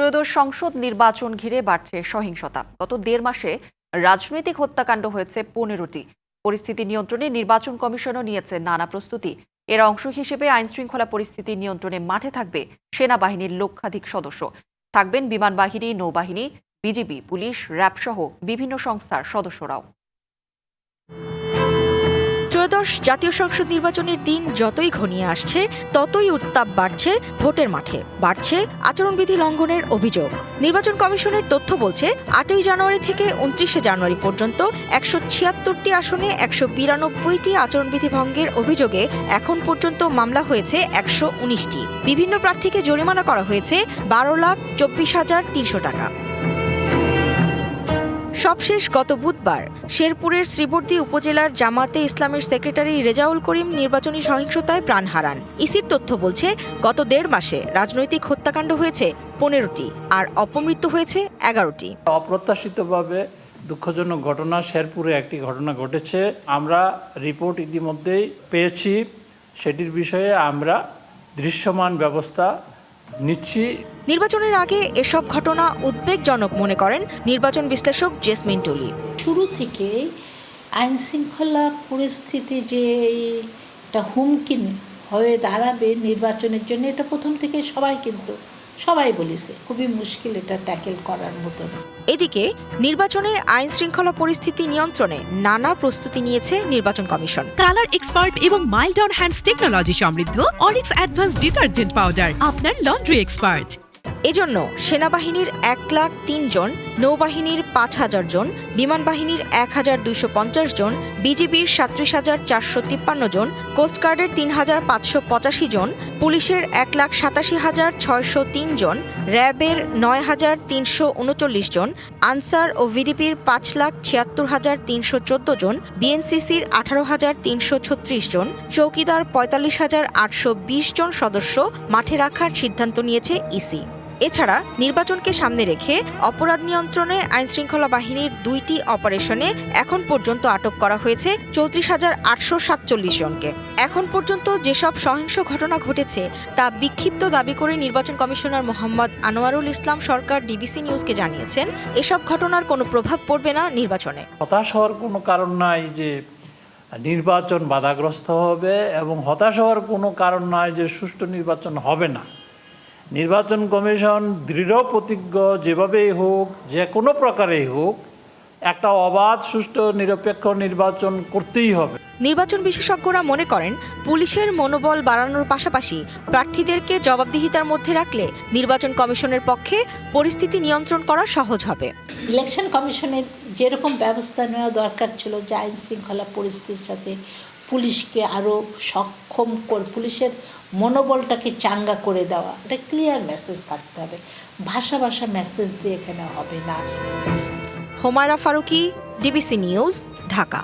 ত্রয়োদশ সংসদ নির্বাচন ঘিরে বাড়ছে সহিংসতা। গত দেড় মাসে রাজনৈতিক হত্যাকাণ্ড হয়েছে পনেরোটি। পরিস্থিতি নিয়ন্ত্রণে নির্বাচন কমিশনও নিয়েছে নানা প্রস্তুতি। এর অংশ হিসেবে আইন শৃঙ্খলা পরিস্থিতি নিয়ন্ত্রণে মাঠে থাকবে সেনাবাহিনীর লক্ষাধিক সদস্য। থাকবেন বিমান বাহিনী নৌবাহিনী, বিজিবি, পুলিশ, র্যাব সহ বিভিন্ন সংস্থার সদস্যরাও। ত্রয়োদশ জাতীয় সংসদ নির্বাচনের দিন যতই ঘনিয়ে আসছে, ততই উত্তাপ বাড়ছে ভোটের মাঠে। বাড়ছে আচরণবিধি লঙ্ঘনের অভিযোগ। নির্বাচন কমিশনের তথ্য বলছে, আটই জানুয়ারি থেকে উনত্রিশে জানুয়ারি পর্যন্ত একশো ছিয়াত্তরটি আসনে একশো বিরানব্বইটি আচরণবিধি ভঙ্গের অভিযোগে এখন পর্যন্ত মামলা হয়েছে একশো উনিশটি। বিভিন্ন প্রার্থীকে জরিমানা করা হয়েছে বারো লাখ চব্বিশ হাজার তিনশো টাকা। সবশেষ গত বুধবার শেরপুরের শ্রীবর্দী উপজেলার জামাতে ইসলামের সেক্রেটারি রেজাউল করিম নির্বাচনী সহিংসতায় প্রাণ হারান। ইসির তথ্য বলছে, গত দেড় মাসে রাজনৈতিক হত্যাকাণ্ড হয়েছে পনেরোটি আর অপমৃত্যু হয়েছে এগারোটি। অপ্রত্যাশিতভাবে দুঃখজনক ঘটনা শেরপুরে একটি ঘটনা ঘটেছে। আমরা রিপোর্ট ইতিমধ্যেই পেয়েছি। সেটির বিষয়ে আমরা দৃশ্যমান ব্যবস্থা নিচ্ছি। নির্বাচনের আগে এসব ঘটনা উদ্বেগজনক মনে করেন নির্বাচন বিশ্লেষক জেসমিন টুলি। শুরু থেকে আইন শৃঙ্খলা পরিস্থিতি যে একটা হুমকি হয়ে দাঁড়াবে নির্বাচনের জন্য এটা প্রথম থেকে সবাই কিন্তু সবাই বলেছে খুবই মুশকিল এটা ট্যাকেল করার মতো এদিকে নির্বাচনে আইন শৃঙ্খলা পরিস্থিতি নিয়ন্ত্রণে নানা প্রস্তুতি নিয়েছে নির্বাচন কমিশন। কালার এক্সপার্ট এবং মাইল্ড অন হ্যান্ডস টেকনোলজি সমৃদ্ধ অরিক্স অ্যাডভান্স ডিটারজেন্ট পাউডার আপনার লন্ড্রি এক্সপার্ট। এজন্য সেনাবাহিনীর এক লাখ তিন জন নৌবাহিনীর পাঁচ হাজার জন বিমান বাহিনীর এক হাজার দুইশো পঞ্চাশ জন, বিজিবির সাত্রিশ হাজার চারশো তিপ্পান্ন জন কোস্টগার্ডের তিন হাজার পাঁচশো পঁচাশি জন, পুলিশের এক লাখ সাতাশি হাজার ছয়শো তিন জন, র্যাবের নয় হাজার তিনশো উনচল্লিশ জন, আনসার ও ভিডিপির পাঁচ লাখ ছিয়াত্তর হাজার তিনশো চোদ্দ জন, বিএনসিসির আঠারো হাজার তিনশো ছত্রিশ জন, চৌকিদার পঁয়তাল্লিশ হাজার আটশো বিশ জন সদস্য মাঠে রাখার সিদ্ধান্ত নিয়েছে ইসি। এছাড়া নির্বাচনকে সামনে রেখে অপরাধ নিয়ন্ত্রণে আইনশৃঙ্খলা বাহিনীর দুইটি অপারেশনে এখন পর্যন্ত আটক করা হয়েছে চৌত্রিশ হাজার আটশো সাতচল্লিশ জনকে। এখন পর্যন্ত যেসব সহিংস ঘটনা ঘটেছে, তা বিক্ষিপ্ত দাবি করে নির্বাচন কমিশনার মোহাম্মদ আনোয়ারুল ইসলাম সরকার ডিবিসি নিউজকে জানিয়েছেন, এসব ঘটনার কোনো প্রভাব পড়বে না নির্বাচনে। হতাশ হওয়ার কোনো কারণ নাই যে নির্বাচন বাধাগ্রস্ত হবে এবং হতাশ হওয়ার কোনো কারণ নাই যে সুষ্ঠু নির্বাচন হবে না। নির্বাচন কমিশন দৃঢ় প্রতিজ্ঞ যেভাবেই হোক যে কোনো প্রকারেই হোক একটা অবাধ সুষ্ঠু নিরপেক্ষ নির্বাচন করতেই হবে। নির্বাচন বিশেষজ্ঞরা মনে করেন পুলিশের মনোবল বাড়ানোর পাশাপাশি প্রার্থীদেরকে জবাবদিহিতার মধ্যে রাখলে নির্বাচন কমিশনের পক্ষে পরিস্থিতি নিয়ন্ত্রণ করা সহজ হবে। ইলেকশন কমিশনের যেরকম ব্যবস্থা নেওয়া দরকার ছিল যে আইন শৃঙ্খলা পরিস্থিতির সাথে পুলিশকে আরও সক্ষম কর, পুলিশের মনোবলটাকে চাঙ্গা করে দেওয়া। এটা ক্লিয়ার মেসেজ থাকতে হবে। ভাষা ভাষা মেসেজ দিয়ে এখানে হবে না। Homaira Faruki DBC news Dhaka.